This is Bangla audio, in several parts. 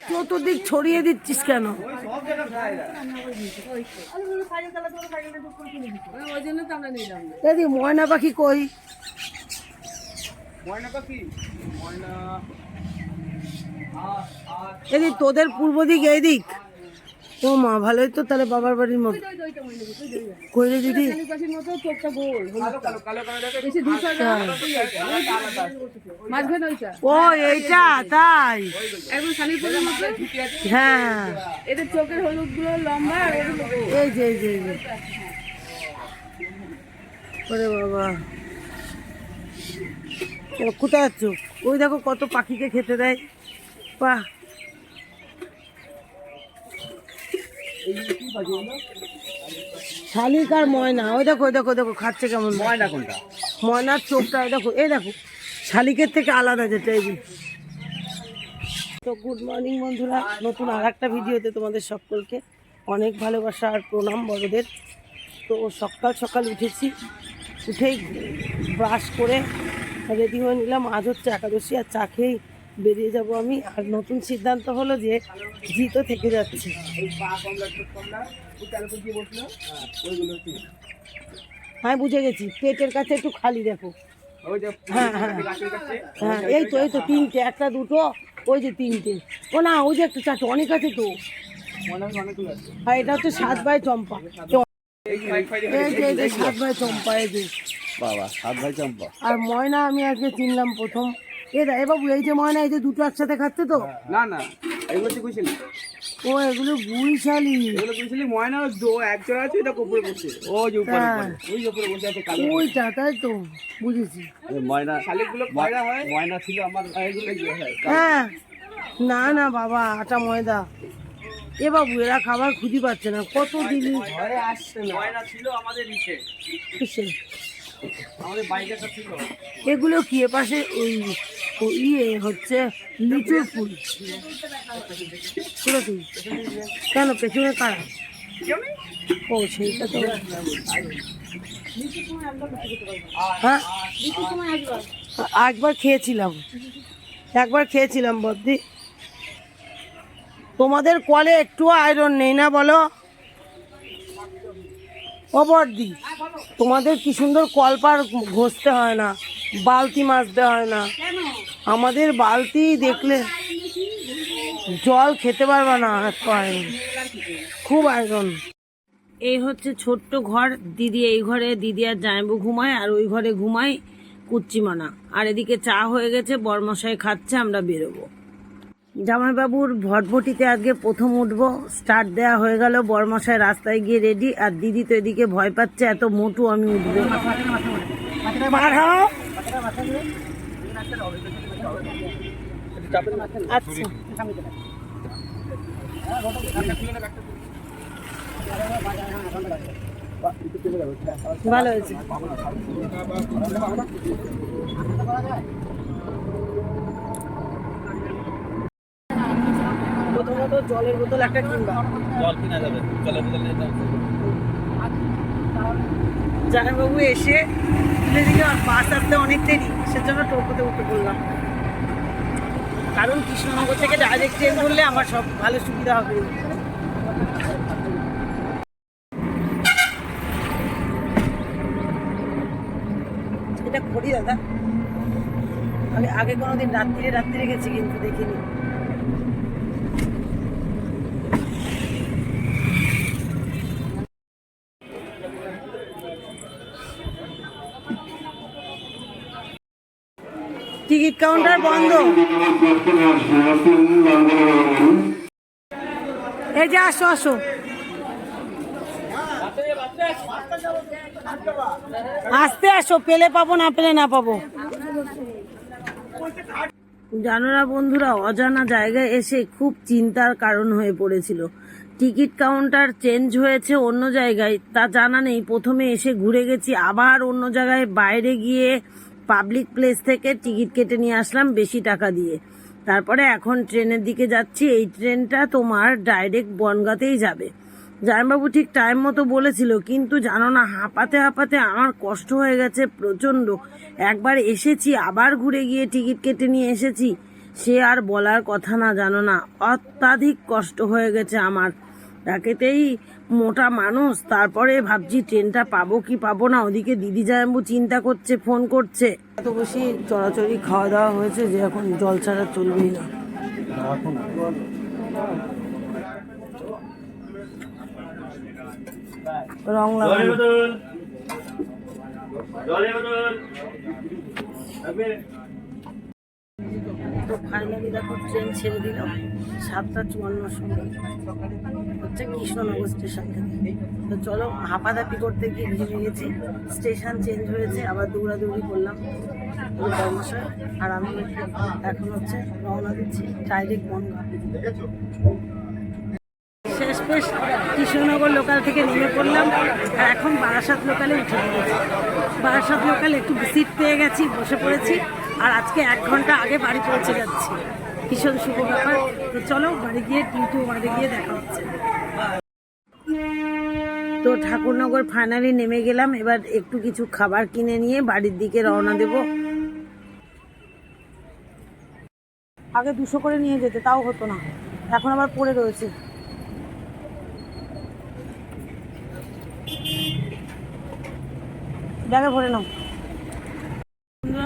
চতুর্দিক ছড়িয়ে দিচ্ছিস কেন? ময়না পাখি কই? তোদের পূর্ব দিক এইদিক। ও মা ভালোই তো তাহলে বাবার বাড়ির মতো। ওই তো ওইটা করছি, ওই যে ওইটা। কই রে দিদি ও এইটা তাই। হ্যাঁ। এদের চোখের হলুদগুলো লম্বা। এই যে এই যে এই যে। ওরে বাবা। ও, কোথায় যাচ্ছ? ওই দেখো কত পাখিকে খেতে দেয়। বাহ। শালিক আর ময়না। ওই দেখো ওই দেখো ওই দেখো খাচ্ছে কেমন ময়না কোনটা? ময়নার চোখটা এই দেখো এই দেখো শালিকের থেকে আলাদা যেটা এই। তো গুড মর্নিং বন্ধুরা নতুন আর একটা ভিডিওতে তোমাদের সকলকে অনেক ভালোবাসা আর প্রণাম বড়দের। তো সকাল সকাল উঠেছি উঠেই ব্রাশ করে রেডি হয়ে নিলাম। আজ হচ্ছে একাদশী আর চা খেয়েই বেরিয়ে যাব আমি। আর নতুন সিদ্ধান্ত হলো যে জি তো থেকে যাচ্ছে। হ্যাঁ বুঝে গেছি। পেটের কাছে একটু খালি দেখো। হ্যাঁ হ্যাঁ। হ্যাঁ এই তো এই তো তিনটে একটা দুটো ওই যে তিনটে। ও না ওই যে একটা চারটে অনেক আছে তো। আর এটা হচ্ছে সাত বাই চম্পা। সাত বাই চম্পা এই যে। বাবা সাত ভাই চম্পা। আর ময়না আমি আজকে চিনলাম প্রথম। এ দা এ বাবু এই যে ময়না এই যে দুটো একসাথে খাচ্ছে তো? না না এগুলো হচ্ছে কুইছিলি ও এগুলো গুইশালি এগুলো কুইছিলি ময়না দো একজন আছে এটা উপরে বসে ওই যে উপরে হ্যাঁ। ওই উপরে বসে আছে কালো ওইটা তাই তো বুঝেছি। ময়না শালিকগুলো ময়না হয়? ময়না ছিল আমার এগুলো কি হয় হ্যাঁ। না না বাবা আটা ময়দা। এ বাবু এরা খাবার খুঁজি পাচ্ছে না কত দিলি ঘরে আসছে না। ময়না ছিল আমাদের নিচে। কিসে? আমাদের বাইকে ছিল। এগুলো কি এ পাশে ওই ইয়ে হচ্ছে লিচুর ফুল। তুই কেন? পেছনে কারা ও, সেইটা তো। হ্যাঁ? একবার খেয়েছিলাম। একবার খেয়েছিলাম, বদ্দি। তোমাদের কলে একটু আয়রন নেই না বলো? ও বর্দি তোমাদের কি সুন্দর কলপার ঘষতে হয় না? বালতি মাজতে হয় না? আমাদের বালতি দেখলে জল খেতে পারবে না আয়রন খুব আয়রন এই হচ্ছে ছোট্ট ঘর দিদি এই ঘরে দিদি আর জামাইবু ঘুমায় আর ওই ঘরে ঘুমায় কুচ্চিমানা আর এদিকে চা হয়ে গেছে বরমশাই খাচ্ছে আমরা বেরোবো জামাইবাবুর ভটভটিতে আজকে প্রথম উঠবো স্টার্ট দেয়া হয়ে গেল বরমশাই রাস্তায় গিয়ে রেডি আর দিদি তো এদিকে ভয় পাচ্ছে এত মোটু আমি উঠবো। আচ্ছা। ভালো হয়েছে। প্রথমত জলের বোতল একটা কিনবা। জল কিনা যাবে জলের বোতল নিয়ে এসে তুলে দিকে বাস আসতে অনেক দেরি সেজন্য টোটোতে উঠে পড়লাম। কারণ কৃষ্ণনগর থেকে ডাইরেক্ট ট্রেন ধরলে আমার সব ভালো সুবিধা হবে। এটা করি দাদা। আমি আগে কোনোদিন রাত্রিরে রাত্রিরে গেছি কিন্তু দেখিনি। টিকিট কাউন্টার বন্ধ। এই যে আসো আসো। আসতে আসো, পেলে পাবো, না পেলে না পাবো। জানো না বন্ধুরা, অজানা জায়গায় এসে খুব চিন্তার কারণ হয়ে পড়েছিল। টিকিট কাউন্টার চেঞ্জ হয়েছে অন্য জায়গায়, তা জানা নেই। প্রথমে এসে ঘুরে গেছি, আবার অন্য জায়গায় বাইরে গিয়ে পাবলিক প্লেস থেকে টিকিট কেটে নিয়ে আসলাম বেশি টাকা দিয়ে। তারপরে এখন ট্রেনের দিকে যাচ্ছি, এই ট্রেনটা তোমার ডাইরেক্ট বনগাতেই যাবে। জামাইবাবু ঠিক টাইম মতো বলেছিল, কিন্তু জানো না, হাঁপাতে হাঁপাতে আমার কষ্ট হয়ে গেছে প্রচণ্ড। একবার এসেছি, আবার ঘুরে গিয়ে টিকিট কেটে নিয়ে এসেছি। সে আর বলার কথা না, জানো না, অত্যাধিক কষ্ট হয়ে গেছে আমার। একেতেই মোটা মানুষ, তারপরে ভাবছি ট্রেনটা পাবো কি পাবো না, ওদিকে দিদি জায়াম্বু চিন্তা করছে, ফোন করছে। এত বেশি চড়াচড়ি খাওয়া দাওয়া হয়েছে যে এখন জল ছাড়া চলবেই না। রং লাগানো। তো ফাইনালি দেখো ট্রেন ছেড়ে দিল। সাতটা চুয়ান্ন সময় হচ্ছে কৃষ্ণনগর স্টেশন থেকে। তো চলো হাঁপাধাপি করতে গিয়ে ভেঙে গেছি স্টেশন চেঞ্জ হয়েছে, আবার দৌড়াদৌড়ি করলাম। আর আমি এখন হচ্ছে রওনা দিচ্ছি ডাইরেক্ট বনগা। শেষ পেশ কৃষ্ণনগর লোকাল থেকে নেমে পড়লাম। আর এখন বারাসাত লোকালে উঠে বারাসাত লোকালে একটু সিট পেয়ে গেছি, বসে পড়েছি। আর আজকে এক ঘণ্টা আগে বাড়ি পৌঁছে যাচ্ছি। ভীষণ শুভ ব্যাপার। তো চলো বাড়ি গিয়ে টিউটু বাড়ি গিয়ে দেখা হচ্ছে। তো ঠাকুরনগর ফাইনালি নেমে গেলাম। এবার একটু কিছু খাবার কিনে নিয়ে বাড়ির দিকে রওনা দেব। আগে দুশো করে নিয়ে যেতে, তাও হতো না। এখন আবার পড়ে রয়েছে। ব্যাগে ভরে নাও।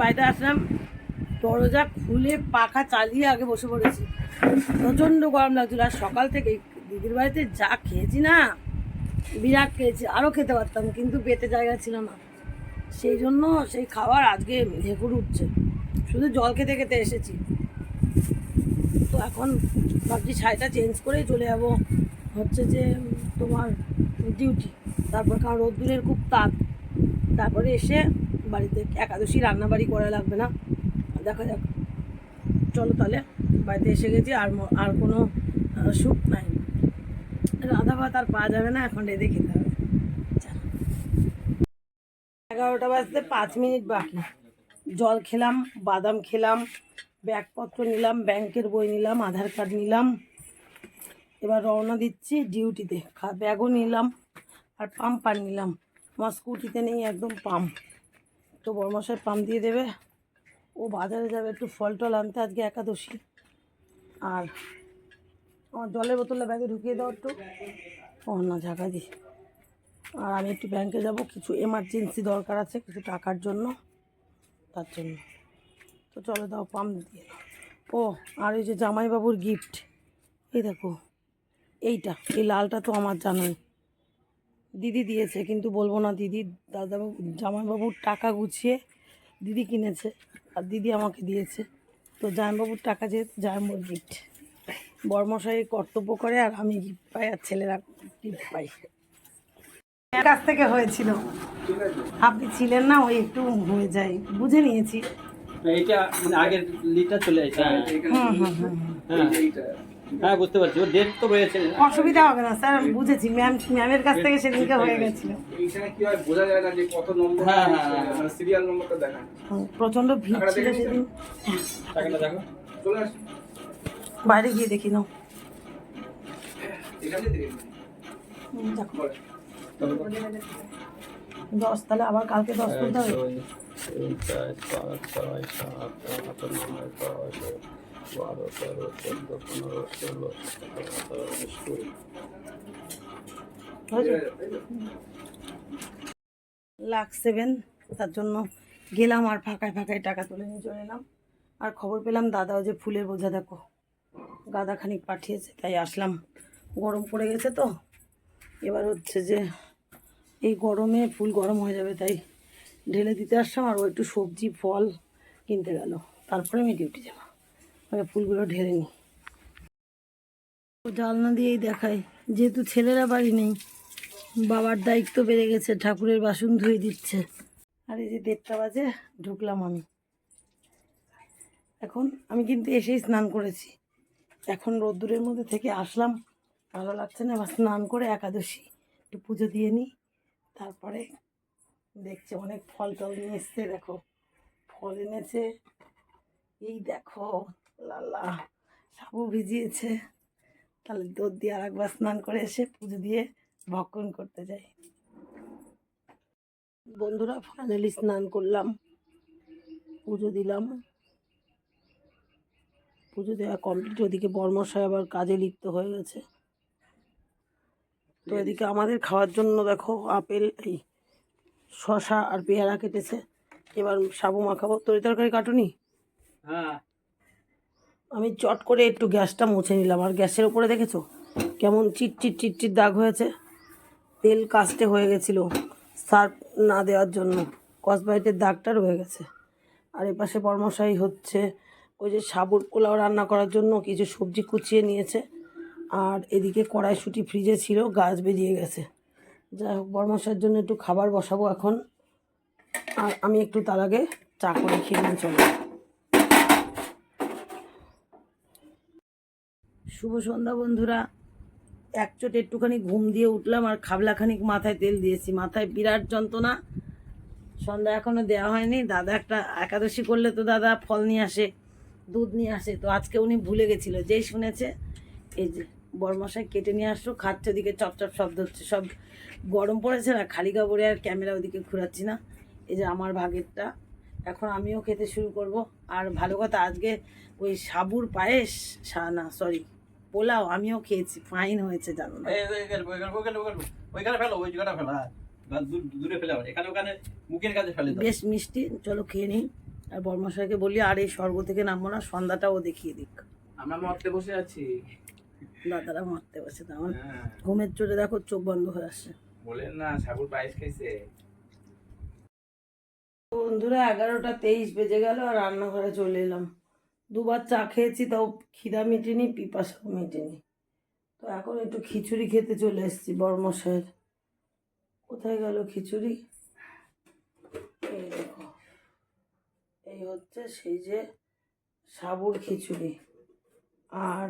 বাড়িতে আসলাম। দরজা খুলে পাখা চালিয়ে আগে বসে পড়েছি। প্রচণ্ড গরম লাগছিল, আর সকাল থেকে দিদির বাড়িতে যা খেয়েছি না, বিরাট খেয়েছি আরও খেতে পারতাম, কিন্তু পেতে জায়গা ছিল না। সেই জন্য সেই খাবার আজকে ঢেকুর উঠছে। শুধু জল খেতে খেতে এসেছি। তো এখন ভাবছি শাড়িটা চেঞ্জ করেই চলে যাব। হচ্ছে যে তোমার ডিউটি তারপর কারণ রোদ্দুরের খুব তাপ। তারপরে এসে বাড়িতে একাদশী রান্নাবাড়ি করা লাগবে না। দেখা যাক। চলো তাহলে, বাড়িতে এসে গেছি, আর আর কোনো সুখ নাই। রাধা ভাত আর পাওয়া যাবে না, এখন রেঁধে খেতে হবে। এগারোটা বাজতে পাঁচ মিনিট বাকি। জল খেলাম, বাদাম খেলাম, ব্যাগপত্র নিলাম, ব্যাংকের বই নিলাম, আধার কার্ড নিলাম। এবার রওনা দিচ্ছি ডিউটিতে। ব্যাগও নিলাম, আর পাম্পার নিলাম। আমার স্কুটিতে নেই একদম পাম্প। তো বড়মশাই পাম্প দিয়ে দেবে। ও বাজারে যাবে, একটু ফল টল আনতে আজকে একাদশী। আর আমার জলের বোতলটা ব্যাগে ঢুকিয়ে দাও একটু। ও না, ঝাঁকা দি। আর আমি একটু ব্যাংকে যাব, কিছু এমার্জেন্সি দরকার আছে, কিছু টাকার জন্য। তার জন্য। তো চলো দাও পাম্প দিয়ে ও, আর এই যে জামাইবাবুর গিফট এই দেখো, এইটা, এই লালটা তো আমার জানাই। দিদি দিয়েছে কিন্তু বলব না দিদি দাদাবাবু জামাইবাবুর টাকা গুছিয়ে দিদি কিনেছে আর দিদি আমাকে দিয়েছে। তো জামাইবাবুর টাকা যেহেতু জামাইবাবুর গিফট বর্মশাই কর্তব্য করে আর আমি গিফট পাই আর ছেলেরা গিফট পাই। কাছ থেকে হয়েছিল। আপনি ছিলেন না ওই একটু হয়ে যায়। বুঝে নিয়েছি। এইটা মানে আগের লিডটা চলে আসছে হুম হুম হুম হ্যাঁ। হ্যাঁ বুঝতে পারছি ওর ডেট তো রয়েছে অসুবিধা হবে না স্যার আমি বুঝেছি ম্যাম ম্যামের কাছ থেকে সেদিনকে হয়ে গেছিল এইখানে কি হয় বোঝা যায় না যে কত নম্বর হ্যাঁ, হ্যাঁ, হ্যাঁ। মানে সিরিয়াল নম্বরটা প্রচণ্ড ভিড় ছিল সেদিন টাকাটা দেখো চলে আস বাইরে গিয়ে দেখি নাও এখানে দেখে দশ তাহলে আবার কালকে দশ এক, হবে বারো, তেরো, চোদ্দ, পনেরো, ষোলো, কুড়ি। লাখ সেভেন তার জন্য গেলাম আর ফাঁকায় ফাঁকায় টাকা তুলে নিয়ে চলে এলাম। আর খবর পেলাম দাদাও যে ফুলের বোঝা দেখো গাদা খানিক পাঠিয়েছে তাই আসলাম। গরম পড়ে গেছে তো। এবার হচ্ছে যে এই গরমে ফুল গরম হয়ে যাবে তাই ঢেলে দিতে আসলাম আর ও একটু সবজি ফল কিনতে গেল। তারপরে আমি ডিউটি যাব। আগে ফুলগুলো ঢেলে নিই জানলা দিয়েই দেখায় যেহেতু ছেলেরা বাড়ি নেই, বাবার দায়িত্ব বেড়ে গেছে, ঠাকুরের বাসন ধুয়ে দিচ্ছে। আর এই যে দেড়টা বাজে, ঢুকলাম আমি। এখন আমি কিন্তু এসেই স্নান করেছি। এখন রোদ্দুরের মধ্যে থেকে আসলাম, ভালো লাগছে না এবার স্নান করে একাদশী, একটু পুজো দিয়ে নিই তারপরে দেখছে অনেক ফল টল নিয়ে এসছে, দেখো। ফল এনেছে, এই দেখো। লালা সাবু ভিজিয়েছে। তাহলে দুধ দিয়ে আর একবার স্নান করে এসে পুজো দিয়ে ভক্ষণ করতে যাই। বন্ধুরা ফাইনালি স্নান করলাম। পুজো দিলাম। পুজো দেওয়া কমপ্লিট ওদিকে বর্মশাই আবার কাজে লিপ্ত হয়ে গেছে। তো এদিকে আমাদের খাওয়ার জন্য দেখো আপেল, এই শশা আর পেয়ারা কেটেছে। এবার সাবু মাখাবো। তরি তরকারি কাটুনি? হ্যাঁ। আমি চট করে একটু গ্যাসটা মুছে নিলাম। আর গ্যাসের উপরে দেখেছ? কেমন চিট চিট চিট চিট দাগ হয়েছে। তেল কাস্টে হয়ে গেছিল সার্ফ না দেওয়ার জন্য। কসবাইটের দাগটা রয়ে গেছে। আর এপাশে পরমশাই হচ্ছে। ওই যে সাবুর পোলাও রান্না করার জন্য কিছু সবজি কুচিয়ে নিয়েছে। আর এদিকে কড়াইশুটি ফ্রিজে ছিল, গাছ বেরিয়ে গেছে। যাই হোক, বর্মশাইয়ের জন্য একটু খাবার বসাবো এখন। আর আমি একটু তার আগে চা করে খেয়ে নিয়ে চলো। শুভ সন্ধ্যা বন্ধুরা। এক চোট একটুখানি ঘুম দিয়ে উঠলাম আর খাবলাখানিক মাথায় তেল দিয়েছি। মাথায় বিরাট যন্ত্রণা। সন্ধ্যা এখনও দেওয়া হয়নি। দাদা একটা একাদশী করলে তো দাদা ফল নিয়ে আসে, দুধ নিয়ে আসে। তো আজকে উনি ভুলে গেছিল। যেই শুনেছে, এই যে বরমশাই কেটে নিয়ে আসলো, খাচ্ছে ওদিকে চপচপ শব্দ হচ্ছে। সব গরম পড়েছে না, খালি কাপড়ে আর ক্যামেরা ওদিকে ঘুরাচ্ছি না। এই যে আমার ভাগেরটা। এখন আমিও খেতে শুরু করব। আর ভালো কথা, আজকে ওই সাবুর পায়েস, সা- না, সরি পোলাও আমিও খেয়েছি ফাইন হয়েছে জানো বেশ মিষ্টি চলো খেয়ে নিই। আর বর্মশাইকে বলি আর এই স্বর্গ থেকে নামবো না সন্ধ্যাটাও দেখিয়ে দিক। আমরা মরতে বসে আছি। দাদারা মারতে বসে তো আমার হ্যাঁ। ঘুমের চোটে দেখো চোখ বন্ধ হয়ে আসছে। বলেন না সাবুর পায়েস খাইছে। বন্ধুরা এগারোটা তেইশ বেজে গেল আর রান্নাঘরে চলে এলাম। দুবার চা খেয়েছি, তাও খিদা মিটেনি, পিপাসাও মিটেনি। তো এখন একটু খিচুড়ি খেতে চলে এসেছি, বর্মশাইয়ের। কোথায় গেল খিচুড়ি? এই দেখো, এই হচ্ছে সেই যে সাবুর খিচুড়ি। আর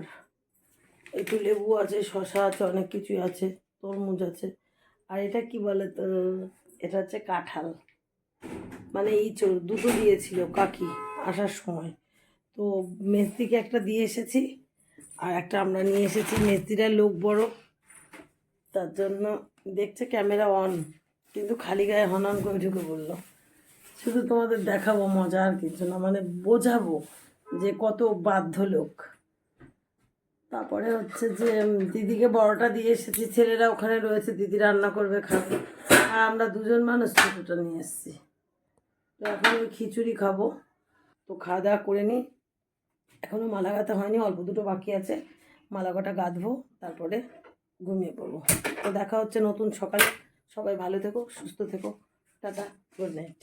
একটু লেবু আছে শশা আছে, অনেক কিছুই আছে, তরমুজ আছে। আর এটা কি বলে তো? এটা হচ্ছে কাঁঠাল। মানে ইঁচড় দুটো দিয়েছিল কাকি আসার সময়। তো মেস্তিকে একটা দিয়ে এসেছি, আর একটা আমরা নিয়ে এসেছি। মেস্তিরা লোক বড়, তার জন্য দেখছে ক্যামেরা অন, কিন্তু খালি গায়ে হনন করে ঢুকে বলল শুধু তোমাদের দেখাবো, মজা আর কিছু না মানে বোঝাবো যে কত বাধ্য লোক। তারপরে হচ্ছে যে দিদিকে বড়টা দিয়ে এসেছি, ছেলেরা ওখানে রয়েছে, দিদি রান্না করবে, খাবে, আর আমরা দুজন মানুষ ছোটোটা নিয়ে এসেছি। তো এখন ওই খিচুড়ি খাব। তো খাওয়া দাওয়া করে নিই। এখনও মালা গাঁথা হয়নি, অল্প দুটো বাকি আছে। মালা কটা গাঁথবো, তারপরে ঘুমিয়ে পড়ব। তো দেখা হচ্ছে নতুন সকালে। সবাই ভালো থেকো, সুস্থ থেকো। Tata good night